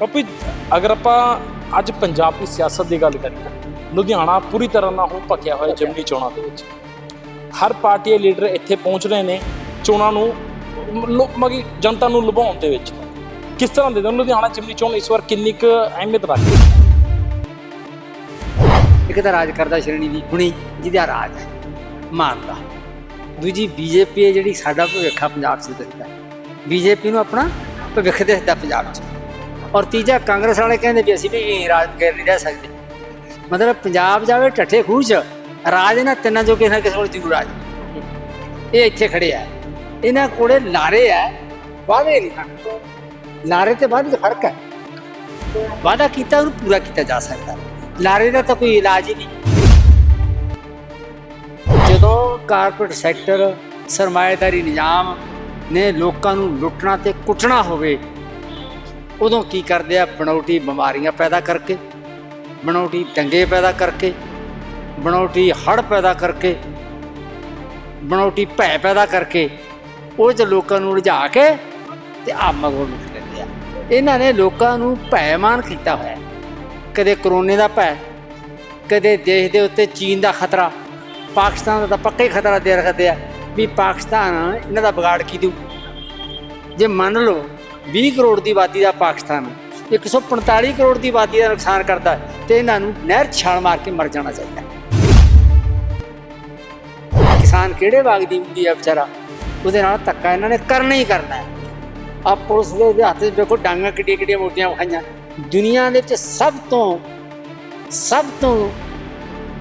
ਪੱਪੀ ਅਗਰ ਆਪਾਂ ਅੱਜ ਪੰਜਾਬ ਦੀ ਸਿਆਸਤ ਦੀ ਗੱਲ ਕਰੀਏ, ਲੁਧਿਆਣਾ ਪੂਰੀ ਤਰ੍ਹਾਂ ਨਾਲ ਹੁਣ ਭਖਿਆ ਹੋਇਆ ਜਿਮਨੀ ਚੋਣਾਂ ਦੇ ਵਿੱਚ। ਹਰ ਪਾਰਟੀ ਦੇ ਲੀਡਰ ਇੱਥੇ ਪਹੁੰਚ ਰਹੇ ਨੇ, ਚੋਣਾਂ ਨੂੰ ਲੋ- ਮਗੀ ਜਨਤਾ ਨੂੰ ਲੁਭਾਉਣ ਦੇ ਵਿੱਚ। ਕਿਸ ਤਰ੍ਹਾਂ ਦੇ ਦੋ ਲੁਧਿਆਣਾ ਜਿਮਨੀ ਚੋਣ ਇਸ ਵਾਰ ਕਿੰਨੀ ਕੁ ਅਹਿਮੀਅਤ ਰੱਖਦੀ ਇੱਕ ਤਾਂ ਰਾਜ ਕਰਦਾ ਸ਼੍ਰੇਣੀ ਦੀ ਹੁਣੀ ਜਿਹਦਾ ਰਾਜ ਹੈ ਮਾਨ ਦਾ ਦੂਜੀ ਬੀਜੇਪੀ ਹੈ ਜਿਹੜੀ ਸਾਡਾ ਭਵਿੱਖ ਪੰਜਾਬ 'ਚ ਦਿਖਦਾ। ਬੀਜੇਪੀ ਨੂੰ ਆਪਣਾ ਭਵਿੱਖ ਦਿਖਦਾ ਪੰਜਾਬ 'ਚ। ਔਰ ਤੀਜਾ, ਕਾਂਗਰਸ ਵਾਲੇ ਕਹਿੰਦੇ ਵੀ ਅਸੀਂ ਵੀ ਰਾਜ ਗੈਰ ਨਹੀਂ ਰਹਿ ਸਕਦੇ। ਮਤਲਬ ਪੰਜਾਬ ਜਾਵੇ ਠੱਠੇ ਖੂਹ 'ਚ ਰਾਜ ਇਹਨਾਂ ਤਿੰਨਾਂ ਜੋ ਕਿਸੇ ਨਾ ਕਿਸੇ ਕੋਲ ਜ਼ਰੂਰ ਆ ਜਾਵੇ। ਇਹ ਇੱਥੇ ਖੜੇ ਆ। ਇਹਨਾਂ ਕੋਲੇ ਲਾਰੇ ਆ, ਵਾਅਦੇ ਨਹੀਂ ਹਨ। ਲਾਰੇ ਤੇ ਵਾਅਦੇ 'ਚ ਫ਼ਰਕ ਹੈ। ਵਾਅਦਾ ਕੀਤਾ ਉਹਨੂੰ ਪੂਰਾ ਕੀਤਾ ਜਾ ਸਕਦਾ। ਲਾਰੇ ਦਾ ਤਾਂ ਕੋਈ ਇਲਾਜ ਹੀ ਨਹੀਂ। ਜਦੋਂ ਕਾਰਪੋਰੇਟ ਸੈਕਟਰ ਸਰਮਾਏਦਾਰੀ ਨਿਜ਼ਾਮ ਨੇ ਲੋਕਾਂ ਨੂੰ ਲੁੱਟਣਾ ਤੇ ਕੁੱਟਣਾ ਹੋਵੇ ਉਦੋਂ ਕੀ ਕਰਦੇ ਆ? ਬਣਾਉਟੀ ਬਿਮਾਰੀਆਂ ਪੈਦਾ ਕਰਕੇ ਬਣਾਉਟੀ ਦੰਗੇ ਪੈਦਾ ਕਰਕੇ ਬਣਾਉਟੀ ਹੜ ਪੈਦਾ ਕਰਕੇ ਬਣਾਉਟੀ ਭੈ ਪੈਦਾ ਕਰਕੇ ਉਹ ਚ ਲੋਕਾਂ ਨੂੰ ਉਲਝਾ ਕੇ ਤੇ ਆਪ ਮਗਰੋਂ ਲੁੱਟ ਲੈਂਦੇ ਆ। ਇਹਨਾਂ ਨੇ ਲੋਕਾਂ ਨੂੰ ਭੈਮਾਨ ਕੀਤਾ ਹੋਇਆ ਕਦੇ ਕਰੋਨੇ ਦਾ ਭੈ, ਕਦੇ ਦੇਸ਼ ਦੇ ਉੱਤੇ ਚੀਨ ਦਾ ਖਤਰਾ, ਪਾਕਿਸਤਾਨ ਦਾ ਤਾਂ ਪੱਕੇ ਖਤਰਾ ਦੇ ਰੱਖਦੇ ਆ ਵੀ ਪਾਕਿਸਤਾਨ ਇਹਨਾਂ ਦਾ ਵਿਗਾੜ ਕੀ ਦੂ ਜੇ ਮੰਨ ਲਓ 20 ਕਰੋੜ ਦੀ ਆਬਾਦੀ ਦਾ ਪਾਕਿਸਤਾਨ 145 ਕਰੋੜ ਦੀ ਆਬਾਦੀ ਦਾ ਨੁਕਸਾਨ ਕਰਦਾ ਹੈ, ਤੇ ਇਹਨਾਂ ਨੂੰ ਨਹਿਰ ਛਾਲ ਮਾਰ ਕੇ ਮਰ ਜਾਣਾ ਚਾਹੀਦਾ ਕਿਸਾਨ ਕਿਹੜੇ ਬਾਗ ਦੀ ਹੁੰਦੀ ਆ ਵਿਚਾਰਾ? ਉਹਦੇ ਨਾਲ ਧੱਕਾ ਇਹਨਾਂ ਨੇ ਕਰਨਾ ਹੀ ਕਰਨਾ ਹੈ। ਆ ਪੁਲਿਸ ਦੇ ਹੱਥ 'ਚ ਦੇਖੋ ਡਾਂਗਾਂ ਕਿੱਡੀਆਂ ਕਿੱਡੀਆਂ ਮੋਟੀਆਂ ਵਿਖਾਈਆਂ। ਦੁਨੀਆ ਦੇ ਵਿੱਚ ਸਭ ਤੋਂ ਸਭ ਤੋਂ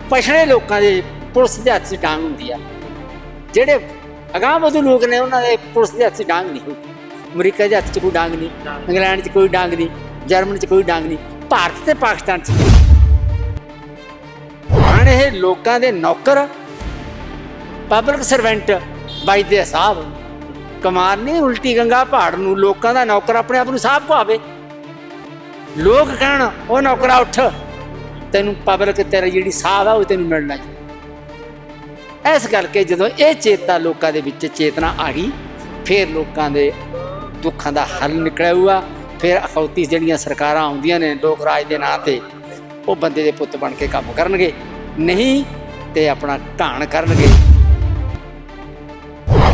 ਪਛੜੇ ਲੋਕਾਂ ਦੇ ਪੁਲਿਸ ਦੇ ਹੱਥ 'ਚ ਡਾਂਗ ਹੁੰਦੀ ਆ। ਜਿਹੜੇ ਅਗਾਂਹ ਵਧੂ ਲੋਕ ਨੇ ਉਹਨਾਂ ਦੇ ਪੁਲਿਸ ਦੇ ਹੱਥ 'ਚ ਡਾਂਗ ਨਹੀਂ ਹੁੰਦੀ। ਅਮਰੀਕਾ ਦੇ ਹੱਥ 'ਚ ਕੋਈ ਡਾਂਗ ਨਹੀਂ, ਇੰਗਲੈਂਡ 'ਚ ਕੋਈ ਡਾਂਗ ਨਹੀਂ, ਜਰਮਨ 'ਚ ਕੋਈ ਡਾਂਗ ਨਹੀਂ, ਭਾਰਤ ਤੇ ਪਾਕਿਸਤਾਨ 'ਚ। ਹਨ ਇਹ ਲੋਕਾਂ ਦੇ ਨੌਕਰ? ਪਬਲਿਕ ਸਰਵੈਂਟ ਬਾਈ ਦੇ ਹਿਸਾਬ। ਕਮਾਲ ਨਹੀਂ ਉਲਟੀ ਗੰਗਾ ਪਹਾੜ ਨੂੰ ਲੋਕਾਂ ਦਾ ਨੌਕਰ ਆਪਣੇ ਆਪ ਨੂੰ ਸਾਹਬ ਭਾਵੇ। ਲੋਕ ਕਹਿਣ, ਉਹ ਨੌਕਰਾ ਉੱਠ, ਤੈਨੂੰ ਪਬਲਿਕ ਤੇਰੀ ਜਿਹੜੀ ਸਾਹ ਆ, ਉਹ ਤੈਨੂੰ ਮਿਲਣਾ ਚਾਹੀਦਾ ਇਸ ਕਰਕੇ ਜਦੋਂ ਇਹ ਚੇਤਾ ਲੋਕਾਂ ਦੇ ਵਿੱਚ ਚੇਤਨਾ ਆ ਗਈ, ਫਿਰ ਲੋਕਾਂ ਦੇ ਦੁੱਖਾਂ ਦਾ ਹੱਲ ਨਿਕਲਿਆ ਹੁਆ ਫਿਰ ਅਖੌਤੀ ਜਿਹੜੀਆਂ ਸਰਕਾਰਾਂ ਆਉਂਦੀਆਂ ਨੇ ਲੋਕ ਰਾਜ ਦੇ ਨਾਂ ਤੇ, ਉਹ ਬੰਦੇ ਦੇ ਪੁੱਤ ਬਣ ਕੇ ਕੰਮ ਕਰਨਗੇ, ਨਹੀਂ ਤੇ ਆਪਣਾ ਢਾਣ ਕਰਨਗੇ।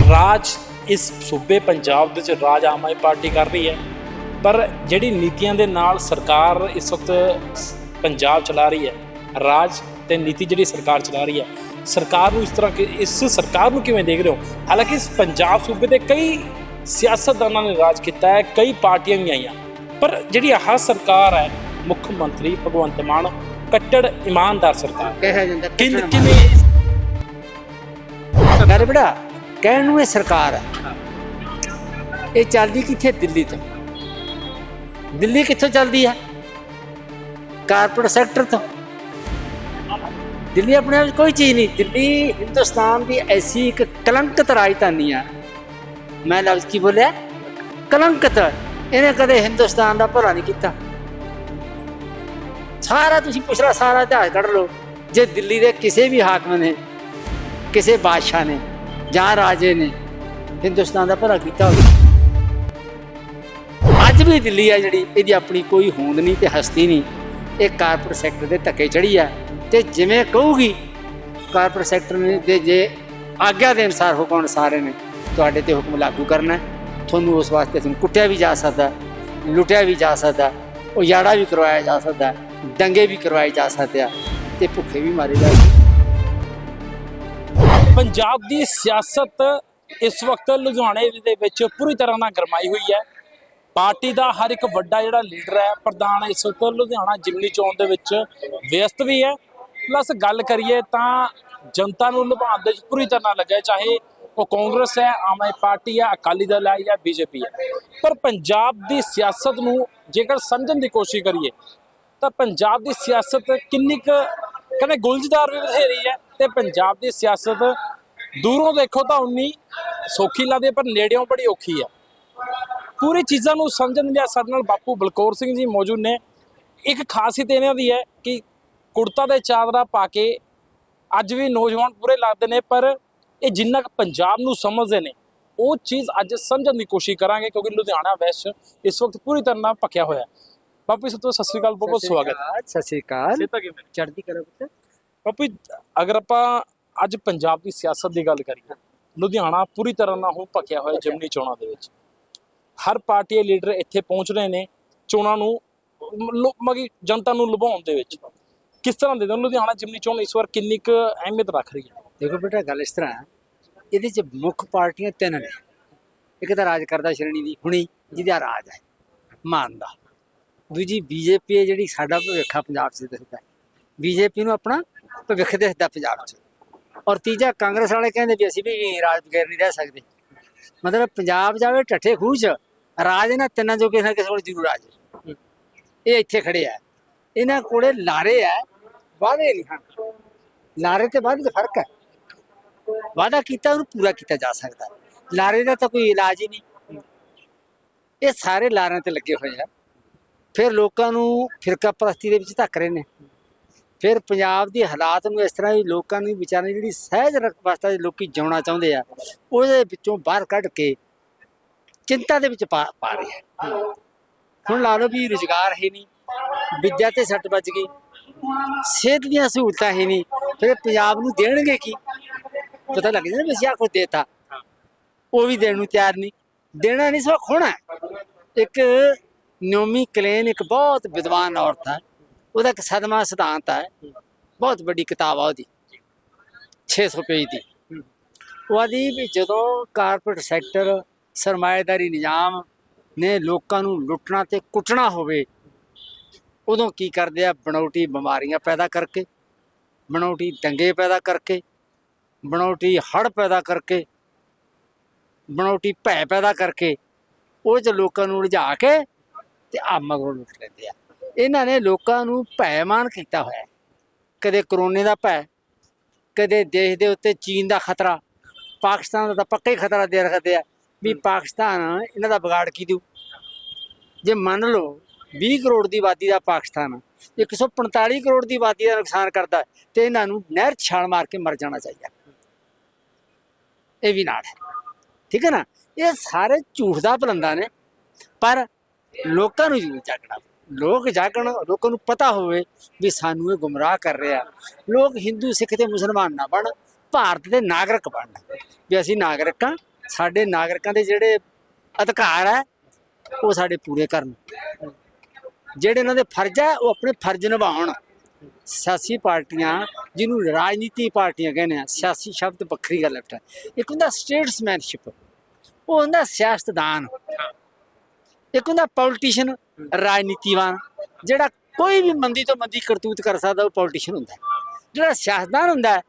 ਰਾਜ ਇਸ ਸੂਬੇ ਪੰਜਾਬ ਦੇ ਵਿੱਚ ਰਾਜ ਆਮ ਆਦਮੀ ਪਾਰਟੀ ਕਰ ਰਹੀ ਹੈ, ਪਰ ਜਿਹੜੀ ਨੀਤੀਆਂ ਦੇ ਨਾਲ ਸਰਕਾਰ ਇਸ ਵਕਤ ਪੰਜਾਬ ਚਲਾ ਰਹੀ ਹੈ, ਰਾਜ ਤੇ ਨੀਤੀ ਜਿਹੜੀ ਸਰਕਾਰ ਚਲਾ ਰਹੀ ਹੈ, ਸਰਕਾਰ ਨੂੰ ਇਸ ਤਰ੍ਹਾਂ ਇਸ ਸਰਕਾਰ ਨੂੰ ਕਿਵੇਂ ਦੇਖ ਰਹੇ ਹੋ? ਹਾਲਾਂਕਿ ਇਸ ਪੰਜਾਬ ਸੂਬੇ ਦੇ ਕਈ ਸਿਆਸਤਦਾਨਾਂ ਨੇ ਰਾਜ ਕੀਤਾ ਹੈ ਕਈ ਪਾਰਟੀਆਂ ਵੀ ਆਈਆਂ। ਪਰ ਜਿਹੜੀ ਆਹ ਸਰਕਾਰ ਹੈ ਮੁੱਖ ਮੰਤਰੀ ਭਗਵੰਤ ਮਾਨ ਕੱਟੜ ਇਮਾਨਦਾਰ ਸਰਕਾਰ। ਕਿਹਾ ਜਾਂਦਾ ਕਿੰਨ ਕਿਵੇਂ ਬੜਾ ਕਹਿਣ ਨੂੰ ਇਹ ਸਰਕਾਰ ਹੈ। ਇਹ ਚੱਲਦੀ ਕਿੱਥੇ? ਦਿੱਲੀ ਤੋਂ। ਦਿੱਲੀ ਕਿੱਥੋਂ ਚੱਲਦੀ ਹੈ? ਕਾਰਪੋਰੇਟ ਸੈਕਟਰ ਤੋਂ। ਦਿੱਲੀ ਆਪਣੇ ਆਪ ਕੋਈ ਚੀਜ਼ ਨਹੀਂ। ਦਿੱਲੀ ਹਿੰਦੁਸਤਾਨ ਦੀ ਐਸੀ ਇੱਕ ਕਲੰਕਿਤ ਰਾਜਧਾਨੀ ਆ। ਮੈਂ ਲਫ਼ਜ਼ ਕੀ ਬੋਲਿਆ? ਕਲੰਕਤ। ਇਹਨੇ ਕਦੇ ਹਿੰਦੁਸਤਾਨ ਦਾ ਭਲਾ ਨਹੀਂ ਕੀਤਾ। ਸਾਰਾ ਤੁਸੀਂ ਪਿਛਲਾ ਸਾਰਾ ਇਤਿਹਾਸ ਕੱਢ ਲਓ, ਜੇ ਦਿੱਲੀ ਦੇ ਕਿਸੇ ਵੀ ਹਾਕਮ ਨੇ, ਕਿਸੇ ਬਾਦਸ਼ਾਹ ਨੇ ਜਾਂ ਰਾਜੇ ਨੇ ਹਿੰਦੁਸਤਾਨ ਦਾ ਭਲਾ ਕੀਤਾ ਹੋਵੇ। ਅੱਜ ਵੀ ਦਿੱਲੀ ਆ ਜਿਹੜੀ, ਇਹਦੀ ਆਪਣੀ ਕੋਈ ਹੋਂਦ ਨਹੀਂ ਤੇ ਹਸਤੀ ਨਹੀਂ। ਇਹ ਕਾਰਪੋਰੇਟ ਸੈਕਟਰ ਦੇ ਧੱਕੇ ਚੜੀ ਆ ਤੇ ਜਿਵੇਂ ਕਹੂਗੀ, ਕਾਰਪੋਰੇਟ ਸੈਕਟਰ ਨੇ ਦੇ ਜੇ ਆਗਿਆ ਦੇ ਅਨੁਸਾਰ ਹੁਕਮ ਅਨੁਸਾਰ ਨੇ ਤੁਹਾਡੇ ਤੇ ਹੁਕਮ ਲਾਗੂ ਕਰਨਾ ਤੁਹਾਨੂੰ ਉਸ ਵਾਸਤੇ ਤੁਹਾਨੂੰ ਕੁੱਟਿਆ ਵੀ ਜਾ ਸਕਦਾ ਲੁੱਟਿਆ ਵੀ ਜਾ ਸਕਦਾ ਉਜਾੜਾ ਵੀ ਕਰਵਾਇਆ ਜਾ ਸਕਦਾ ਦੰਗੇ ਵੀ ਕਰਵਾਏ ਜਾ ਸਕਦੇ ਆ ਤੇ ਭੁੱਖੇ ਵੀ ਮਾਰੇ ਜਾ ਪੰਜਾਬ ਦੀ ਸਿਆਸਤ ਇਸ ਵਕਤ ਲੁਧਿਆਣੇ ਦੇ ਵਿੱਚ ਪੂਰੀ ਤਰ੍ਹਾਂ ਨਾਲ ਗਰਮਾਈ ਹੋਈ ਹੈ। ਪਾਰਟੀ ਦਾ ਹਰ ਇੱਕ ਵੱਡਾ ਜਿਹੜਾ ਲੀਡਰ ਹੈ, ਪ੍ਰਧਾਨ ਇਸ ਵਕਤ ਲੁਧਿਆਣਾ ਜਿਮਨੀ ਚੋਣ ਦੇ ਵਿੱਚ ਵਿਅਸਤ ਵੀ ਹੈ। ਪਲੱਸ ਗੱਲ ਕਰੀਏ ਤਾਂ ਜਨਤਾ ਨੂੰ ਲੁਭਾਉਣ ਦੇ ਵਿੱਚ ਪੂਰੀ ਤਰ੍ਹਾਂ ਲੱਗਿਆ, ਚਾਹੇ ਉਹ ਕਾਂਗਰਸ ਹੈ ਆਮ ਆਦਮੀ ਪਾਰਟੀ ਹੈ ਅਕਾਲੀ ਦਲ ਹੈ ਜਾਂ ਬੀਜੇਪੀ ਹੈ। ਪਰ ਪੰਜਾਬ ਦੀ ਸਿਆਸਤ ਨੂੰ ਜੇਕਰ ਸਮਝਣ ਦੀ ਕੋਸ਼ਿਸ਼ ਕਰੀਏ ਤਾਂ ਪੰਜਾਬ ਦੀ ਸਿਆਸਤ ਕਿੰਨੀ ਕੁ ਕਹਿੰਦੇ ਗੁਲਝਦਾਰ ਵੀ ਬਥੇਰੀ ਹੈ ਤੇ ਪੰਜਾਬ ਦੀ ਸਿਆਸਤ ਦੂਰੋਂ ਦੇਖੋ ਤਾਂ ਉਨੀ ਸੌਖੀ ਲੱਗਦੀ ਹੈ, ਪਰ ਨੇੜਿਓਂ ਬੜੀ ਔਖੀ ਹੈ। ਪੂਰੀ ਚੀਜ਼ਾਂ ਨੂੰ ਸਮਝਣ ਲਈ ਸਾਡੇ ਨਾਲ ਬਾਪੂ ਬਲਕੌਰ ਸਿੰਘ ਜੀ ਮੌਜੂਦ ਨੇ। ਇੱਕ ਖਾਸੀਅਤ ਇਹਨਾਂ ਦੀ ਹੈ ਕਿ ਕੁੜਤਾ ਤੇ ਚਾਦਰਾ ਪਾ ਕੇ ਅੱਜ ਵੀ ਨੌਜਵਾਨ ਪੂਰੇ ਲੱਗਦੇ ਨੇ ਪਰ ਇਹ ਜਿੰਨਾ ਕੁ ਪੰਜਾਬ ਨੂੰ ਸਮਝਦੇ ਨੇ ਉਹ ਚੀਜ਼ ਅੱਜ ਸਮਝਣ ਦੀ ਕੋਸ਼ਿਸ਼ ਕਰਾਂਗੇ ਕਿਉਂਕਿ ਲੁਧਿਆਣਾ ਵੈਸਟ ਇਸ ਵਕਤ ਪੂਰੀ ਤਰ੍ਹਾਂ ਨਾਲ ਭਖਿਆ ਹੋਇਆ ਹੈ। ਬਾਪੂ ਜੀ, ਸਤਿ ਸ੍ਰੀ ਅਕਾਲ ਬਹੁਤ ਬਹੁਤ ਸਵਾਗਤ ਹੈ। ਸਤਿ ਸ੍ਰੀ ਅਕਾਲ। ਚੜ੍ਹਦੀ ਕਲਾ ਪੁੱਤ। ਬਾਪੂ ਅਗਰ ਆਪਾਂ ਅੱਜ ਪੰਜਾਬ ਦੀ ਸਿਆਸਤ ਦੀ ਗੱਲ ਕਰੀਏ ਲੁਧਿਆਣਾ ਪੂਰੀ ਤਰ੍ਹਾਂ ਨਾਲ ਹੁਣ ਭਕਿਆ ਹੋਇਆ ਜਿਮਨੀ ਚੋਣਾਂ ਦੇ ਵਿੱਚ। ਹਰ ਪਾਰਟੀ ਦੇ ਲੀਡਰ ਇੱਥੇ ਪਹੁੰਚ ਰਹੇ ਨੇ ਚੋਣਾਂ ਨੂੰ ਮਗੀ ਜਨਤਾ ਨੂੰ ਲੁਭਾਉਣ ਦੇ ਵਿੱਚ। ਕਿਸ ਤਰ੍ਹਾਂ ਦੇ ਦੋ ਲੁਧਿਆਣਾ ਜਿਮਨੀ ਚੋਣ ਇਸ ਵਾਰ ਕਿੰਨੀ ਕੁ ਅਹਿਮੀਅਤ ਰੱਖ ਰਹੀ ਹੈ? ਦੇਖੋ ਬੇਟਾ, ਗੱਲ ਇਸ ਤਰ੍ਹਾਂ ਇਹਦੇ ਚ ਮੁੱਖ ਪਾਰਟੀਆਂ ਤਿੰਨ ਨੇ। ਇੱਕ ਤਾਂ ਰਾਜ ਕਰਦਾ ਸ਼੍ਰੇਣੀ ਦੀ, ਹੁਣੀ ਜਿਹਦਾ ਰਾਜ ਹੈ, ਮਾਨ ਦਾ। ਦੂਜੀ ਬੀਜੇਪੀ ਹੈ ਜਿਹੜੀ ਸਾਡਾ ਭਵਿੱਖ ਆ ਪੰਜਾਬ 'ਚ ਦਿਖਦਾ ਬੀਜੇਪੀ ਨੂੰ ਆਪਣਾ ਭਵਿੱਖ ਦਿਖਦਾ ਪੰਜਾਬ 'ਚ। ਔਰ ਤੀਜਾ, ਕਾਂਗਰਸ ਵਾਲੇ ਕਹਿੰਦੇ ਵੀ ਅਸੀਂ ਵੀ ਰਾਜ ਬਗੈਰ ਨਹੀਂ ਰਹਿ ਸਕਦੇ। ਮਤਲਬ ਪੰਜਾਬ ਜਾਵੇ ਠੱਠੇ ਖੂਹ ਰਾਜ ਇਹਨਾਂ ਤਿੰਨਾਂ ਜੋ ਕਿਸੇ ਨਾ ਕਿਸੇ ਕੋਲ ਜ਼ਰੂਰ ਆ ਜਾਏ ਇਹ ਇੱਥੇ ਖੜੇ ਆ। ਇਹਨਾਂ ਕੋਲੇ ਲਾਰੇ ਆ, ਵਾਅਦੇ ਨਹੀਂ ਹਨ। ਲਾਰੇ ਤੇ ਵਾਅਦੇ 'ਚ ਫ਼ਰਕ ਹੈ। ਵਾਅਦਾ ਕੀਤਾ, ਉਹਨੂੰ ਪੂਰਾ ਕੀਤਾ ਜਾ ਸਕਦਾ। ਲਾਰੇ ਦਾ ਤਾਂ ਕੋਈ ਇਲਾਜ ਹੀ ਨਹੀਂ। ਇਹ ਸਾਰੇ ਲਾਰਿਆਂ ਤੇ ਲੱਗੇ ਹੋਏ ਆ। ਫਿਰ ਲੋਕਾਂ ਨੂੰ ਫਿਰਕਾ ਪ੍ਰਸਤੀ ਦੇ ਵਿੱਚ ਧੱਕ ਰਹੇ ਨੇ। ਫਿਰ ਪੰਜਾਬ ਦੀ ਹਾਲਾਤ ਨੂੰ ਇਸ ਤਰ੍ਹਾਂ ਹੀ ਲੋਕਾਂ ਨੂੰ ਵਿਚਾਰਾਂ ਜਿਹੜੀ ਸਹਿਜ ਰਕਬਸਤਾ ਲੋਕੀ ਜਿਉਣਾ ਚਾਹੁੰਦੇ ਆ, ਉਹਦੇ ਵਿੱਚੋਂ ਬਾਹਰ ਕੱਢ ਕੇ ਚਿੰਤਾ ਦੇ ਵਿੱਚ ਪਾ ਪਾ ਰਹੇ ਆ। ਹੁਣ ਲਾ ਲਓ ਵੀ ਰੁਜ਼ਗਾਰ ਹੈ ਨਹੀਂ, ਵਿੱਦਿਆ ਤੇ ਸੱਟ ਵੱਜ ਗਈ। ਸਿਹਤ ਦੀਆਂ ਸਹੂਲਤਾਂ ਹੈ ਨਹੀਂ, ਫਿਰ ਪੰਜਾਬ ਨੂੰ ਦੇਣਗੇ ਕੀ? ਪਤਾ ਲੱਗ ਜਾਂਦਾ ਵੀ ਅਸੀਂ ਆਹ ਕੁਝ ਦੇਤਾ। ਉਹ ਵੀ ਦੇਣ ਨੂੰ ਤਿਆਰ ਨਹੀਂ। ਦੇਣਾ ਨਹੀਂ ਸੋ ਖੋਣਾ ਇੱਕ ਨਿਓਮੀ ਕਲੇਨ ਇੱਕ ਬਹੁਤ ਵਿਦਵਾਨ ਔਰਤ ਹੈ। ਉਹਦਾ ਇੱਕ ਸਦਮਾ ਸਿਧਾਂਤ ਹੈ। ਬਹੁਤ ਵੱਡੀ ਕਿਤਾਬ ਆ ਉਹਦੀ। 600 ਪੇਜ ਦੀ। ਉਹ ਆਦੀ ਵੀ ਜਦੋਂ ਕਾਰਪੋਰੇਟ ਸੈਕਟਰ ਸਰਮਾਏਦਾਰੀ ਨਿਜ਼ਾਮ ਨੇ ਲੋਕਾਂ ਨੂੰ ਲੁੱਟਣਾ ਤੇ ਕੁੱਟਣਾ ਹੋਵੇ, ਉਦੋਂ ਕੀ ਕਰਦੇ ਆ? ਬਣਾਉਟੀ ਬਿਮਾਰੀਆਂ ਪੈਦਾ ਕਰਕੇ ਬਣਾਉਟੀ ਦੰਗੇ ਪੈਦਾ ਕਰਕੇ ਬਣਾਉਟੀ ਹੜ ਪੈਦਾ ਕਰਕੇ ਬਣਾਉਟੀ ਭੈ ਪੈਦਾ ਕਰਕੇ ਉਹ ਚ ਲੋਕਾਂ ਨੂੰ ਉਲਝਾ ਕੇ ਤੇ ਆ ਮਗਰੋਂ ਲੁੱਟ ਲੈਂਦੇ ਆ। ਇਹਨਾਂ ਨੇ ਲੋਕਾਂ ਨੂੰ ਭੈਮਾਨ ਕੀਤਾ ਹੋਇਆ। ਕਦੇ ਕਰੋਨੇ ਦਾ ਭੈ ਕਦੇ ਦੇਸ਼ ਦੇ ਉੱਤੇ ਚੀਨ ਦਾ ਖਤਰਾ ਪਾਕਿਸਤਾਨ ਦਾ ਤਾਂ ਪੱਕਾ ਹੀ ਖਤਰਾ ਦੇ ਰੱਖਦੇ ਆ ਵੀ ਪਾਕਿਸਤਾਨ ਇਹਨਾਂ ਦਾ ਵਿਗਾੜ ਕੀ ਦੂ ਜੇ ਮੰਨ ਲਓ 20 ਕਰੋੜ ਦੀ ਆਬਾਦੀ ਦਾ ਪਾਕਿਸਤਾਨ 145 ਕਰੋੜ ਦੀ ਆਬਾਦੀ ਦਾ ਨੁਕਸਾਨ ਕਰਦਾ ਹੈ, ਤੇ ਇਹਨਾਂ ਨੂੰ ਨਹਿਰ ਛਾਲ ਮਾਰ ਕੇ ਮਰ ਜਾਣਾ ਚਾਹੀਦਾ। ਇਹ ਵੀ ਨਾਲ। ਹੈ ਠੀਕ ਹੈ ਨਾ? ਇਹ ਸਾਰੇ ਝੂਠ ਦਾ ਭਲੰਦਾ ਨੇ, ਪਰ ਲੋਕਾਂ ਨੂੰ ਜ਼ਰੂਰ ਜਾਗਣਾ। ਲੋਕ ਜਾਗਣ, ਲੋਕਾਂ ਨੂੰ ਪਤਾ ਹੋਵੇ ਵੀ ਸਾਨੂੰ ਇਹ ਗੁੰਮਰਾਹ ਕਰ ਰਿਹਾ। ਲੋਕ ਹਿੰਦੂ, ਸਿੱਖ ਤੇ ਮੁਸਲਮਾਨ ਨਾ ਬਣ ਭਾਰਤ ਦੇ ਨਾਗਰਿਕ ਬਣ ਵੀ ਅਸੀਂ ਨਾਗਰਿਕਾਂ ਸਾਡੇ ਨਾਗਰਿਕਾਂ ਦੇ ਜਿਹੜੇ ਅਧਿਕਾਰ ਹੈ, ਉਹ ਸਾਡੇ ਪੂਰੇ ਕਰਨ। ਜਿਹੜੇ ਇਹਨਾਂ ਦੇ ਫਰਜ਼ ਹੈ, ਉਹ ਆਪਣੇ ਫਰਜ਼ ਨਿਭਾਉਣ। ਸਿਆਸੀ ਪਾਰਟੀਆਂ ਜਿਹਨੂੰ ਰਾਜਨੀਤੀ ਪਾਰਟੀਆਂ ਕਹਿੰਦੇ ਆ, ਸਿਆਸੀ ਸ਼ਬਦ ਵੱਖਰੀ ਗੱਲ ਹੈ ਇੱਕ ਹੁੰਦਾ ਸਟੇਟਸਮੈਨਸ਼ਿਪ ਉਹ ਹੁੰਦਾ ਸਿਆਸਤਦਾਨ। ਇੱਕ ਹੁੰਦਾ ਪੋਲੀਟੀਸ਼ੀਅਨ ਰਾਜਨੀਤੀਵਾਨ, ਜਿਹੜਾ ਕੋਈ ਵੀ ਮੰਦੀ ਤੋਂ ਮੰਦੀ ਕਰਤੂਤ ਕਰ ਸਕਦਾ, ਉਹ ਪੋਲੀਟੀਸ਼ੀਅਨ ਹੁੰਦਾ ਜਿਹੜਾ ਸਿਆਸਤਦਾਨ ਹੁੰਦਾ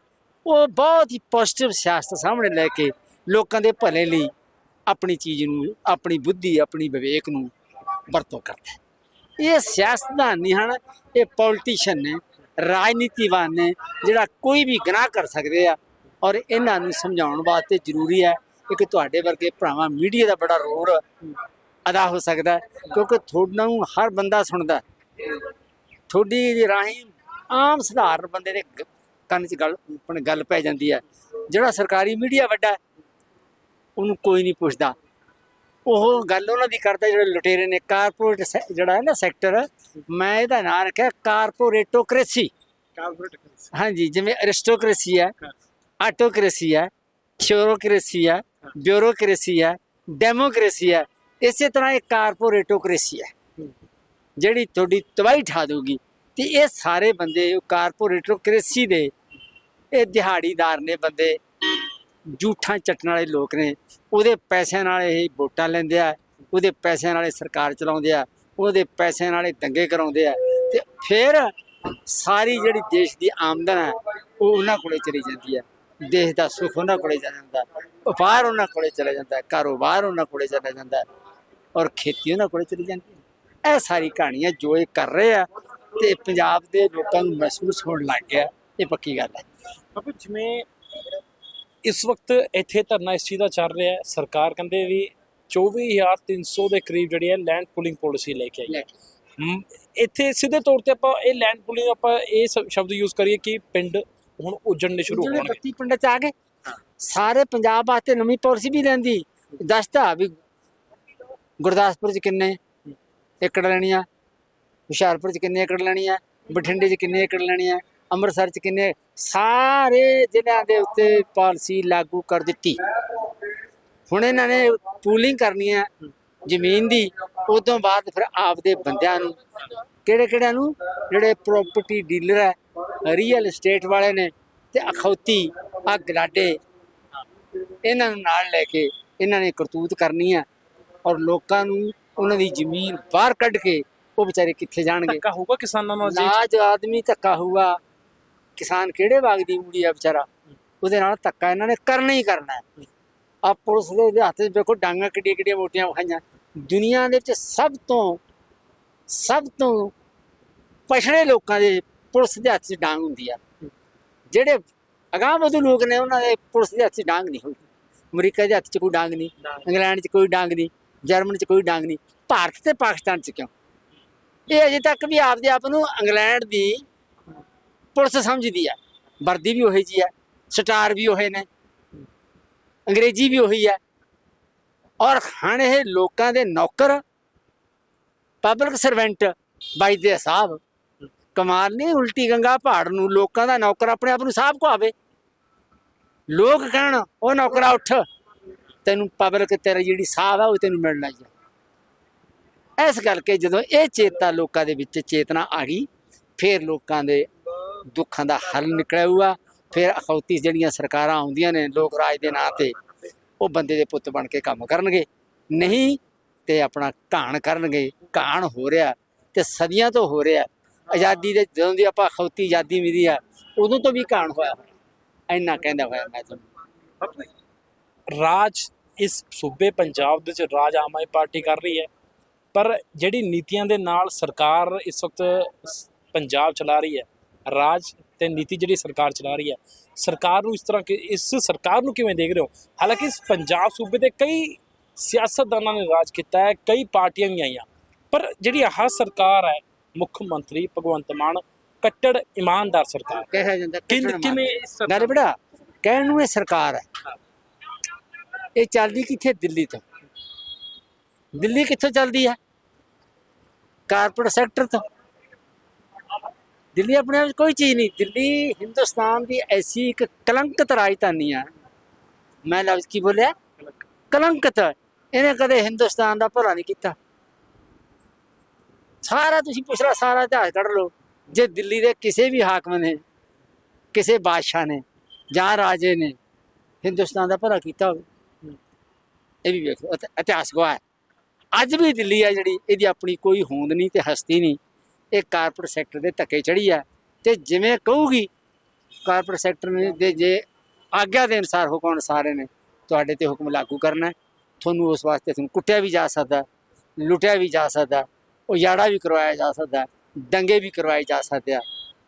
ਉਹ ਬਹੁਤ ਹੀ ਪੋਜ਼ਿਟਿਵ ਸਿਆਸਤ ਸਾਹਮਣੇ ਲੈ ਕੇ ਲੋਕਾਂ ਦੇ ਭਲੇ ਲਈ ਆਪਣੀ ਚੀਜ਼ ਨੂੰ, ਆਪਣੀ ਬੁੱਧੀ, ਆਪਣੀ ਵਿਵੇਕ ਨੂੰ ਵਰਤੋਂ ਕਰਦਾ ਇਹ ਸਿਆਸਤਦਾਨ ਨਹੀਂ ਹਨ, ਇਹ ਪੋਲੀਟੀਸ਼ੀਅਨ ਨੇ ਰਾਜਨੀਤੀਵਾਨ ਨੇ, ਜਿਹੜਾ ਕੋਈ ਵੀ ਗੁਨਾਹ ਕਰ ਸਕਦੇ ਆ, ਔਰ ਇਹਨਾਂ ਨੂੰ ਸਮਝਾਉਣ ਵਾਸਤੇ ਜ਼ਰੂਰੀ ਹੈ ਕਿ ਤੁਹਾਡੇ ਵਰਗੇ ਭਰਾਵਾਂ ਮੀਡੀਆ ਦਾ ਬੜਾ ਰੋਲ ਅਦਾ ਹੋ ਸਕਦਾ ਹੈ, ਕਿਉਂਕਿ ਤੁਹਾਨੂੰ ਹਰ ਬੰਦਾ ਸੁਣਦਾ ਤੁਹਾਡੀ ਰਾਹੀਂ ਆਮ ਸਧਾਰਨ ਬੰਦੇ ਦੇ ਕੰਨ 'ਚ ਗੱਲ, ਆਪਣੀ ਗੱਲ ਪੈ ਜਾਂਦੀ ਹੈ। ਜਿਹੜਾ ਸਰਕਾਰੀ ਮੀਡੀਆ ਵੱਡਾ ਉਹਨੂੰ ਕੋਈ ਨਹੀਂ ਪੁੱਛਦਾ। ਉਹ ਗੱਲ ਉਹਨਾਂ ਦੀ ਕਰਦਾ ਜਿਹੜੇ ਲੁਟੇਰੇ ਨੇ ਕਾਰਪੋਰੇਟ ਜਿਹੜਾ ਹੈ ਨਾ ਸੈਕਟਰ ਮੈਂ ਇਹਦਾ ਨਾਮ ਰੱਖਿਆ ਕਾਰਪੋਰੇਟੋਕ੍ਰੇਸੀ। ਹਾਂਜੀ ਜਿਵੇਂ ਅਰਿਸਟੋਕ੍ਰੇਸੀ ਹੈ ਆਟੋਕ੍ਰੇਸੀ ਹੈ ਸ਼ੋਰੋਕ੍ਰੇਸੀ ਹੈ ਬਿਊਰੋਕ੍ਰੇਸੀ ਹੈ ਡੈਮੋਕ੍ਰੇਸੀ ਹੈ ਇਸੇ ਤਰ੍ਹਾਂ ਇਹ ਕਾਰਪੋਰੇਟੋਕ੍ਰੇਸੀ ਹੈ। ਜਿਹੜੀ ਤੁਹਾਡੀ ਤਬਾਹੀ ਠਾ ਦੂਗੀ ਤੇ ਇਹ ਸਾਰੇ ਬੰਦੇ ਕਾਰਪੋਰੇਟੋਕ੍ਰੇਸੀ ਦੇ ਇਹ ਦਿਹਾੜੀਦਾਰ ਨੇ ਬੰਦੇ। ਝੂਠਾਂ ਚੱਟਣ ਵਾਲੇ ਲੋਕ ਨੇ, ਉਹਦੇ ਪੈਸਿਆਂ ਨਾਲ ਇਹ ਵੋਟਾਂ ਲੈਂਦੇ ਆ, ਉਹਦੇ ਪੈਸਿਆਂ ਨਾਲ ਸਰਕਾਰ ਚਲਾਉਂਦੇ ਆ, ਉਹਦੇ ਪੈਸਿਆਂ ਨਾਲ ਦੰਗੇ ਕਰਾਉਂਦੇ ਆ ਤੇ ਫਿਰ ਸਾਰੀ ਜਿਹੜੀ ਦੇਸ਼ ਦੀ ਆਮਦਨ ਹੈ ਉਹ ਉਹਨਾਂ ਕੋਲੇ ਚਲੀ ਜਾਂਦੀ ਹੈ ਦੇਸ਼ ਦਾ ਸੁੱਖ ਉਹਨਾਂ ਕੋਲੇ ਚਲਾ ਜਾਂਦਾ, ਵਪਾਰ ਉਹਨਾਂ ਕੋਲੇ ਚਲਾ ਜਾਂਦਾ, ਕਾਰੋਬਾਰ ਉਹਨਾਂ ਕੋਲੇ ਚਲਾ ਜਾਂਦਾ ਔਰ ਖੇਤੀ ਉਹਨਾਂ ਕੋਲੇ ਚਲੀ ਜਾਂਦੀ ਹੈ ਇਹ ਸਾਰੀ ਕਹਾਣੀਆਂ ਜੋ ਇਹ ਕਰ ਰਹੇ ਆ ਤੇ ਪੰਜਾਬ ਦੇ ਲੋਕਾਂ ਨੂੰ ਮਹਿਸੂਸ ਹੋਣ ਲੱਗ ਗਿਆ, ਇਹ ਪੱਕੀ ਗੱਲ ਹੈ ਜਿਵੇਂ ਇਸ ਵਕਤ ਇੱਥੇ ਧਰਨਾ ਇਸ ਚੀਜ਼ ਦਾ ਚੱਲ ਰਿਹਾ ਹੈ। ਸਰਕਾਰ ਕਹਿੰਦੇ ਵੀ 24300 ਦੇ ਕਰੀਬ ਜਿਹੜੀ ਹੈ ਲੈਂਡ ਪੂਲਿੰਗ ਪਾਲਿਸੀ ਲੈ ਕੇ ਆਈ ਹੈ। ਇੱਥੇ ਸਿੱਧੇ ਤੌਰ ਤੇ ਆਪਾਂ ਇਹ ਲੈਂਡ ਪੂਲਿੰਗ ਆਪਾਂ ਇਹ ਸ਼ਬਦ ਯੂਜ਼ ਕਰੀਏ ਕਿ ਪਿੰਡ ਹੁਣ ਉਜੜਨੇ ਸ਼ੁਰੂ ਜਿਹੜੇ ਹੋਣਗੇ। 32 ਪਿੰਡ ਚ ਆ ਗਏ ਸਾਰੇ ਪੰਜਾਬ ਵਾਸਤੇ ਨਵੀਂ ਪਾਲਿਸੀ ਵੀ ਲੈਂਦੀ। ਦੱਸਦਾ ਵੀ ਗੁਰਦਾਸਪੁਰ ਚ ਕਿੰਨੇ ਏਕੜ ਲੈਣੀਆਂ ਹੁਸ਼ਿਆਰਪੁਰ 'ਚ ਕਿੰਨੇ ਏਕੜ ਲੈਣੀ ਹੈ ਬਠਿੰਡੇ 'ਚ ਕਿੰਨੇ ਏਕੜ ਲੈਣੀ ਹੈ ਅੰਮ੍ਰਿਤਸਰ 'ਚ ਕਿੰਨੇ ਸਾਰੇ ਜ਼ਿਲ੍ਹਿਆਂ ਦੇ ਉੱਤੇ ਪਾਲਿਸੀ ਲਾਗੂ ਕਰ ਦਿੱਤੀ। ਹੁਣ ਇਹਨਾਂ ਨੇ ਪੂਲਿੰਗ ਕਰਨੀ ਹੈ ਜ਼ਮੀਨ ਦੀ ਤੋਂ ਬਾਅਦ ਫਿਰ ਆਪਦੇ ਬੰਦਿਆਂ ਨੂੰ ਕਿਹੜੇ ਕਿਹੜਿਆਂ ਨੂੰ? ਜਿਹੜੇ ਪ੍ਰਾਪਰਟੀ ਡੀਲਰ ਹੈ ਰੀਅਲ ਏਸਟੇਟ ਵਾਲੇ ਨੇ ਤੇ ਅਖੌਤੀ ਆ ਗਲਾਡੇ ਇਹਨਾਂ ਨੂੰ ਨਾਲ ਲੈ ਕੇ ਇਹਨਾਂ ਨੇ ਕਰਤੂਤ ਕਰਨੀ ਹੈ ਔਰ ਲੋਕਾਂ ਨੂੰ ਉਹਨਾਂ ਦੀ ਜ਼ਮੀਨ ਬਾਹਰ ਕੱਢ ਕੇ ਉਹ ਵਿਚਾਰੇ ਕਿੱਥੇ ਜਾਣਗੇ? ਧੱਕਾ ਹੋਊਗਾ ਕਿਸਾਨਾਂ ਨਾਲ ਜੀ ਨਾਜ ਆਦਮੀ ਧੱਕਾ ਹੋਊਗਾ। ਕਿਸਾਨ ਕਿਹੜੇ ਬਾਗ ਦੀ ਮੂੜੀ ਆ ਵਿਚਾਰਾ? ਉਹਦੇ ਨਾਲ ਧੱਕਾ ਇਹਨਾਂ ਨੇ ਕਰਨਾ ਹੀ ਕਰਨਾ ਆ ਪੁਲਿਸ ਦੇ ਹੱਥ 'ਚ ਵੇਖੋ ਡਾਂਗਾ ਕਿੱਡੀਆਂ ਕਿੱਡੀਆਂ ਮੋਟੀਆਂ ਵਿਖਾਈਆਂ। ਦੁਨੀਆ ਦੇ ਵਿੱਚ ਸਭ ਤੋਂ ਸਭ ਤੋਂ ਪਛੜੇ ਲੋਕਾਂ ਦੇ ਪੁਲਿਸ ਦੇ ਹੱਥ 'ਚ ਡਾਂਗ ਹੁੰਦੀ ਆ। ਜਿਹੜੇ ਅਗਾਂਹ ਵਧੂ ਲੋਕ ਨੇ ਉਹਨਾਂ ਦੇ ਪੁਲਿਸ ਦੇ ਹੱਥ 'ਚ ਡਾਂਗ ਨਹੀਂ ਹੁੰਦੀ। ਅਮਰੀਕਾ ਦੇ ਹੱਥ 'ਚ ਕੋਈ ਡਾਂਗ ਨਹੀਂ, ਇੰਗਲੈਂਡ 'ਚ ਕੋਈ ਡਾਂਗ ਨਹੀਂ, ਜਰਮਨ 'ਚ ਕੋਈ ਡਾਂਗ ਨਹੀਂ। ਭਾਰਤ ਤੇ ਪਾਕਿਸਤਾਨ 'ਚ ਕਿਉਂ? ਇਹ ਅਜੇ ਤੱਕ ਵੀ ਆਪਦੇ ਆਪ ਨੂੰ ਇੰਗਲੈਂਡ ਦੀ ਪੁਲਿਸ ਸਮਝਦੀ ਹੈ ਵਰਦੀ ਵੀ ਉਹੀ ਜੀ ਹੈ ਸਟਾਰ ਵੀ ਉਹੇ ਨੇ, ਅੰਗਰੇਜ਼ੀ ਵੀ ਉਹੀ ਹੈ ਔਰ ਹਨ ਇਹ ਲੋਕਾਂ ਦੇ ਨੌਕਰ ਪਬਲਿਕ ਸਰਵੈਂਟ ਬਾਈ ਦੇ ਹਿਸਾਬ। ਕਮਾਲ ਨਹੀਂ, ਉਲਟੀ ਗੰਗਾ ਪਹਾੜ ਨੂੰ ਲੋਕਾਂ ਦਾ ਨੌਕਰ ਆਪਣੇ ਆਪ ਨੂੰ ਸਾਹਬ ਕਹਾਵੇ। ਲੋਕ ਕਹਿਣ, ਉਹ ਨੌਕਰਾ ਉੱਠ, ਤੈਨੂੰ ਪਬਲਿਕ ਤੇਰੀ ਜਿਹੜੀ ਸਾਹਬ ਆ, ਉਹ ਤੈਨੂੰ ਮਿਲਣਾ ਹੀ ਆ। ਇਸ ਕਰਕੇ ਜਦੋਂ ਇਹ ਚੇਤਾ ਲੋਕਾਂ ਦੇ ਵਿੱਚ ਚੇਤਨਾ ਆ ਗਈ, ਫਿਰ ਲੋਕਾਂ ਦੇ ਦੁੱਖਾਂ ਦਾ ਹੱਲ ਨਿਕਲਿਆ ਹੋਊਗਾ। ਫਿਰ ਅਖੌਤੀ ਜਿਹੜੀਆਂ ਸਰਕਾਰਾਂ ਆਉਂਦੀਆਂ ਨੇ ਲੋਕ ਰਾਜ ਦੇ ਨਾਂ ਤੇ, ਉਹ ਬੰਦੇ ਦੇ ਪੁੱਤ ਬਣ ਕੇ ਕੰਮ ਕਰਨਗੇ। ਨਹੀਂ ਤੇ ਆਪਣਾ ਘਾਣ ਕਰਨਗੇ। ਘਾਣ ਹੋ ਰਿਹਾ ਤੇ ਸਦੀਆਂ ਤੋਂ ਹੋ ਰਿਹਾ। ਆਜ਼ਾਦੀ ਦੇ ਜਦੋਂ ਦੀ ਆਪਾਂ ਅਖੌਤੀ ਆਜ਼ਾਦੀ ਮਿਲੀ ਆ, ਉਦੋਂ ਤੋਂ ਵੀ ਘਾਣ ਹੋਇਆ। ਹੋਇਆ ਇੰਨਾ ਕਹਿੰਦਾ ਹੋਇਆ ਮੈਂ ਤੁਹਾਨੂੰ। ਰਾਜ ਇਸ ਸੂਬੇ ਪੰਜਾਬ ਦੇ ਵਿੱਚ ਰਾਜ ਆਮ ਆਦਮੀ ਪਾਰਟੀ ਕਰ ਰਹੀ ਹੈ। ਪਰ ਜਿਹੜੀ ਨੀਤੀਆਂ ਦੇ ਨਾਲ ਸਰਕਾਰ ਇਸ ਵਕਤ ਪੰਜਾਬ ਚਲਾ ਰਹੀ ਹੈ ਰਾਜ ਤੇ ਨੀਤੀ ਜਿਹੜੀ ਸਰਕਾਰ ਚਲਾ ਰਹੀ ਹੈ। ਸਰਕਾਰ ਨੂੰ ਇਸ ਤਰ੍ਹਾਂ ਕਿ ਇਸ ਸਰਕਾਰ ਨੂੰ ਕਿਵੇਂ ਦੇਖ ਰਹੇ ਹੋ? ਹਾਲਾਂਕਿ ਇਸ ਪੰਜਾਬ ਸੂਬੇ ਦੇ ਕਈ ਸਿਆਸਤਦਾਨਾਂ ਨੇ ਰਾਜ ਕੀਤਾ ਹੈ ਕਈ ਪਾਰਟੀਆਂ ਵੀ ਆਈਆਂ। ਪਰ ਜਿਹੜੀ ਆਹ ਸਰਕਾਰ ਹੈ ਮੁੱਖ ਮੰਤਰੀ ਭਗਵੰਤ ਮਾਨ ਕੱਟੜ ਇਮਾਨਦਾਰ ਸਰਕਾਰ ਕਿਹਾ ਜਾਂਦਾ। ਕਿਵੇਂ ਗੱਲ ਬੜਾ ਕਹਿਣ ਨੂੰ ਇਹ ਸਰਕਾਰ ਹੈ। ਇਹ ਚੱਲਦੀ ਕਿੱਥੇ? ਦਿੱਲੀ ਤੋਂ। ਦਿੱਲੀ ਕਿੱਥੋਂ ਚੱਲਦੀ ਹੈ? ਕਾਰਪੋਰੇਟ ਸੈਕਟਰ ਤੋਂ। ਦਿੱਲੀ ਆਪਣੇ ਆਪ 'ਚ ਕੋਈ ਚੀਜ਼ ਨਹੀਂ। ਦਿੱਲੀ, ਹਿੰਦੁਸਤਾਨ ਦੀ ਐਸੀ ਇੱਕ ਕਲੰਕਤ ਰਾਜਧਾਨੀ ਆ। ਮੈਂ ਲਫ਼ਜ਼ ਕੀ ਬੋਲਿਆ? ਕਲੰਕਤ। ਇਹਨੇ ਕਦੇ ਹਿੰਦੁਸਤਾਨ ਦਾ ਭਲਾ ਨਹੀਂ ਕੀਤਾ। ਸਾਰਾ ਤੁਸੀਂ ਪੁੱਛ ਸਾਰਾ ਇਤਿਹਾਸ ਕੱਢ ਲਓ। ਜੇ ਦਿੱਲੀ ਦੇ ਕਿਸੇ ਵੀ ਹਾਕਮ ਨੇ, ਕਿਸੇ ਬਾਦਸ਼ਾਹ ਨੇ ਜਾਂ ਰਾਜੇ ਨੇ ਹਿੰਦੁਸਤਾਨ ਦਾ ਭਲਾ ਕੀਤਾ ਹੋਵੇ। ਇਹ ਵੀ ਵੇਖੋ, ਇਤਿਹਾਸ ਗਵਾਹ ਹੈ। ਅੱਜ ਵੀ ਦਿੱਲੀ ਆ ਜਿਹੜੀ, ਇਹਦੀ ਆਪਣੀ ਕੋਈ ਹੋਂਦ ਨਹੀਂ ਤੇ ਹਸਤੀ ਨਹੀਂ। ਇਹ ਕਾਰਪੋਰੇਟ ਸੈਕਟਰ ਦੇ ਧੱਕੇ ਚੜੀ ਆ ਤੇ ਜਿਵੇਂ ਕਹੂਗੀ ਕਾਰਪੋਰੇਟ ਸੈਕਟਰ ਨੇ ਦੇ ਜੇ ਆਗਿਆ ਦੇ ਅਨੁਸਾਰ ਹੁਕਮ ਅਨੁਸਾਰ ਨੇ ਤੁਹਾਡੇ ਤੇ ਹੁਕਮ ਲਾਗੂ ਕਰਨਾ ਤੁਹਾਨੂੰ ਉਸ ਵਾਸਤੇ ਤੁਹਾਨੂੰ ਕੁੱਟਿਆ ਵੀ ਜਾ ਸਕਦਾ, ਲੁੱਟਿਆ ਵੀ ਜਾ ਸਕਦਾ ਉਹ ਯਾੜਾ ਵੀ ਕਰਵਾਇਆ ਜਾ ਸਕਦਾ, ਦੰਗੇ ਵੀ ਕਰਵਾਏ ਜਾ ਸਕਦੇ ਆ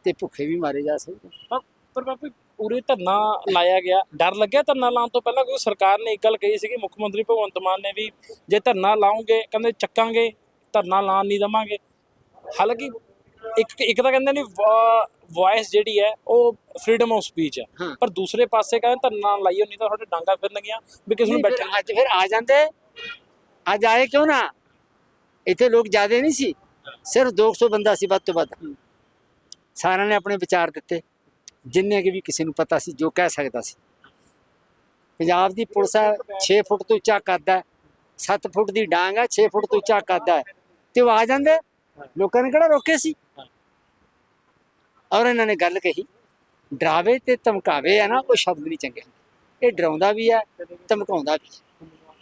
ਤੇ ਭੁੱਖੇ ਵੀ ਮਾਰੇ ਜਾ ਸਕਦੇ ਪਰ ਪਰ ਬਾਪੂ, ਉਰੇ ਧਰਨਾ ਲਾਇਆ ਗਿਆ। ਡਰ ਲੱਗਿਆ ਧਰਨਾ ਲਾਉਣ ਤੋਂ ਪਹਿਲਾਂ? ਕਿਉਂਕਿ ਸਰਕਾਰ ਨੇ ਇੱਕ ਗੱਲ ਕਹੀ ਸੀਗੀ, ਮੁੱਖ ਮੰਤਰੀ ਭਗਵੰਤ ਮਾਨ ਨੇ ਵੀ ਜੇ ਧਰਨਾ ਲਾਉਂਗੇ, ਕਹਿੰਦੇ ਚੱਕਾਂਗੇ, ਧਰਨਾ ਲਾਉਣ ਨਹੀਂ ਦਵਾਂਗੇ। ਹਾਲਾਂਕਿ ਇੱਕ ਇੱਕ ਤਾਂ ਕਹਿੰਦੇ ਨੇ ਵੌਇਸ ਜਿਹੜੀ ਹੈ ਉਹ ਫਰੀडम ਆਫ ਸਪੀਚ ਹੈ। ਪਰ ਦੂਸਰੇ ਪਾਸੇ ਕਹਿੰਦੇ ਧਰਨਾ ਲਾਈਓ ਨਹੀਂ ਤਾਂ ਤੁਹਾਡੇ ਡਾਂਗਾ ਫਿਰਨਗੀਆਂ ਵੀ ਕਿਸੇ ਨੂੰ ਬੈਠਣ ਅੱਜ ਫਿਰ ਆ ਜਾਂਦੇ। ਅੱਜ ਆਏ ਕਿਉਂ ਨਾ? ਇੱਥੇ ਲੋਕ ਜ਼ਿਆਦੇ ਨਹੀਂ ਸੀ। ਸਿਰਫ 200 ਬੰਦਾ ਸੀ ਵੱਧ ਤੋਂ ਵੱਧ। ਸਾਰਿਆਂ ਨੇ ਆਪਣੇ ਵਿਚਾਰ ਦਿੱਤੇ। ਜਿੰਨੇ ਕਿ ਵੀ ਕਿਸੇ ਨੂੰ ਪਤਾ ਸੀ ਜੋ ਕਹਿ ਸਕਦਾ ਸੀ। ਪੰਜਾਬ ਦੀ ਪੁਲਿਸ ਹੈ 6 ਫੁੱਟ ਤੋਂ ਉੱਚਾ ਕੱਦ ਹੈ। 7 ਫੁੱਟ ਦੀ ਡਾਂਗ ਹੈ 6 ਫੁੱਟ ਤੋਂ ਉੱਚਾ ਕੱਦ ਹੈ। ਤੇ ਉਹ ਆ ਜਾਂਦੇ। ਲੋਕਾਂ ਨੇ ਕਿਹੜਾ ਰੋਕੇ ਸੀ? ਔਰ ਇਹਨਾਂ ਨੇ ਗੱਲ ਕਹੀ, ਡਰਾਵੇ ਤੇ ਧਮਕਾਵੇ ਆ ਨਾ, ਉਹ ਸ਼ਬਦ ਨਹੀਂ ਚੰਗੇ ਇਹ ਡਰਾਉਂਦਾ ਵੀ ਹੈ ਧਮਕਾਉਂਦਾ ਵੀ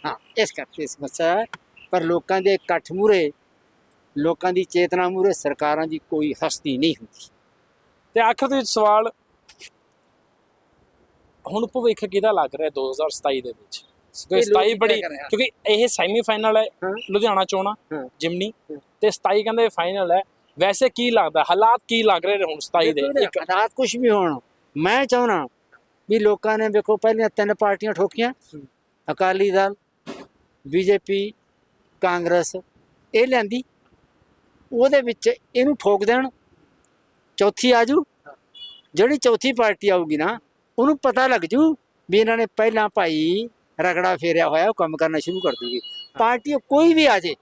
ਹਾਂ, ਇਸ ਕਰਕੇ ਸਮੱਸਿਆ ਹੈ, ਪਰ ਲੋਕਾਂ ਦੇ ਇਕੱਠ ਮੂਰੇ ਲੋਕਾਂ ਦੀ ਚੇਤਨਾ ਮੂਰੇ ਸਰਕਾਰਾਂ ਦੀ ਕੋਈ ਹਸਤੀ ਨਹੀਂ ਹੁੰਦੀ। ਤੇ ਆਖਰ ਦੇ ਵਿੱਚ ਸਵਾਲ ਹੁਣ ਭਵਿੱਖ ਕਿਹਦਾ ਲੱਗ ਰਿਹਾ 2027 ਦੇ ਵਿੱਚ? ਕਿਉਂਕਿ ਇਹ ਲੋਕ 27 ਕੀ ਬੜੀ? ਕਿਉਂਕਿ ਇਹ ਸੈਮੀ ਫਾਈਨਲ ਹੈ। ਲੁਧਿਆਣਾ ਚੋਣਾ। ਜਿਮਨੀ। ਤੇ 27 ਕਹਿੰਦੇ ਫਾਈਨਲ ਹੈ ਵੈਸੇ ਕੀ ਲੱਗਦਾ ਹਾਲਾਤ ਕੀ ਲੱਗ ਰਹੇ ਨੇ ਹੁਣ 27 ਦੇ ਇੱਕ ਹਾਲਾਤ ਕੁਝ ਵੀ ਹੋਣ ਮੈਂ ਚਾਹਣਾ ਵੀ ਲੋਕਾਂ ਨੇ ਵੇਖੋ ਪਹਿਲੀਆਂ ਤਿੰਨ ਪਾਰਟੀਆਂ ਠੋਕੀਆਂ। ਅਕਾਲੀ ਦਲ ਬੀਜੇਪੀ ਕਾਂਗਰਸ ਇਹ ਲਿਆਂਦੀ ਉਹਦੇ ਵਿੱਚ ਇਹਨੂੰ ਠੋਕ ਦੇਣ ਚੌਥੀ ਆਜੂ ਜਿਹੜੀ ਚੌਥੀ ਪਾਰਟੀ ਆਊਗੀ ਨਾ ਉਹਨੂੰ ਪਤਾ ਲੱਗ ਜੂ ਵੀ ਇਹਨਾਂ ਨੇ ਪਹਿਲਾਂ ਭਾਈ ਰਗੜਾ ਫੇਰਿਆ ਹੋਇਆ, ਉਹ ਕੰਮ ਕਰਨਾ ਸ਼ੁਰੂ ਕਰ ਦੂਗੀ। ਪਾਰਟੀ ਕੋਈ ਵੀ ਆ ਜੇ,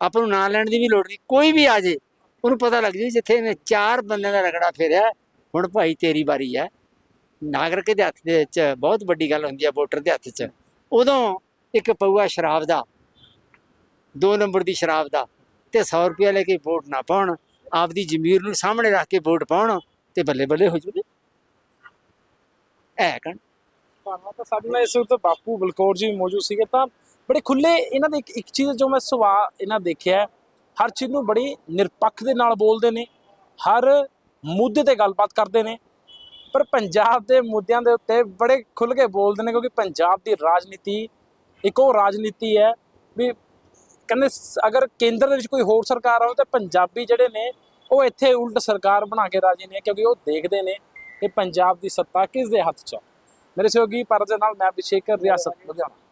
ਆਪਾਂ ਨੂੰ ਨਾਂ ਲੈਣ ਦੀ ਵੀ ਲੋੜ ਨਹੀਂ, ਕੋਈ ਵੀ ਆ ਜੇ, ਉਹਨੂੰ ਪਤਾ ਲੱਗ ਜੀ ਜਿੱਥੇ ਇਹਨੇ ਚਾਰ ਬੰਦਿਆਂ ਦਾ ਰਗੜਾ ਫੇਰਿਆ, ਹੁਣ ਭਾਈ ਤੇਰੀ ਵਾਰੀ ਹੈ। ਨਾਗਰਿਕ ਦੇ ਹੱਥ ਦੇ ਵਿੱਚ ਬਹੁਤ ਵੱਡੀ ਗੱਲ ਹੁੰਦੀ ਹੈ, ਵੋਟਰ ਦੇ ਹੱਥ 'ਚ। ਉਦੋਂ ਇੱਕ ਪਊਆ ਸ਼ਰਾਬ ਦਾ, ਦੋ ਨੰਬਰ ਦੀ ਸ਼ਰਾਬ ਦਾ, ਤੇ 100 ਰੁਪਏ ਲੈ ਕੇ ਵੋਟ ਨਾ ਪਾਉਣ, ਆਪਦੀ ਜ਼ਮੀਰ ਨੂੰ ਸਾਹਮਣੇ ਰੱਖ ਕੇ ਵੋਟ ਪਾਉਣ, ਤੇ ਬੱਲੇ ਬੱਲੇ ਹੋ ਜੂਗੇ ਐ ਕਣ ਧੰਨਵਾਦ ਤਾਂ ਸਾਡੇ ਨਾਲ ਇਸ ਵਕਤ ਬਾਪੂ ਬਲਕੌਰ ਜੀ ਮੌਜੂਦ ਸੀਗੇ ਤਾਂ ਬੜੇ ਖੁੱਲੇ ਇਹਨਾਂ ਦੇ ਇੱਕ ਇੱਕ ਚੀਜ਼ ਜੋ ਮੈਂ ਸਵਾਲ ਇਹਨਾਂ ਦੇਖਿਆ ਹਰ ਚੀਜ਼ ਨੂੰ ਬੜੀ ਨਿਰਪੱਖ ਦੇ ਨਾਲ ਬੋਲਦੇ ਨੇ, ਹਰ ਮੁੱਦੇ ਤੇ ਗੱਲਬਾਤ ਕਰਦੇ ਨੇ, ਪਰ ਪੰਜਾਬ ਦੇ ਮੁੱਦਿਆਂ ਦੇ ਉੱਤੇ ਬੜੇ ਖੁੱਲ ਕੇ ਬੋਲਦੇ ਨੇ ਕਿਉਂਕਿ ਪੰਜਾਬ ਦੀ ਰਾਜਨੀਤੀ ਇੱਕ ਉਹ ਰਾਜਨੀਤੀ ਹੈ ਵੀ ਕਹਿੰਦੇ ਅਗਰ ਕੇਂਦਰ ਦੇ ਵਿੱਚ ਕੋਈ ਹੋਰ ਸਰਕਾਰ ਆਵੇ ਤਾਂ ਪੰਜਾਬੀ ਜਿਹੜੇ ਨੇ ਉਹ ਇੱਥੇ ਉਲਟ ਸਰਕਾਰ ਬਣਾ ਕੇ ਰਾਜੀ ਨੇ ਕਿਉਂਕਿ ਉਹ ਦੇਖਦੇ ਨੇ ਕਿ ਪੰਜਾਬ ਦੀ ਸੱਤਾ ਕਿਸ ਦੇ ਹੱਥ 'ਚ ਹੈ ਮੇਰੇ ਸਹਿਯੋਗੀ ਪਰ ਦੇ ਨਾਲ ਮੈਂ ਅਭਿਸ਼ੇਕ ਰਿਆਸਤ ਲੁਧਿਆਣਾ।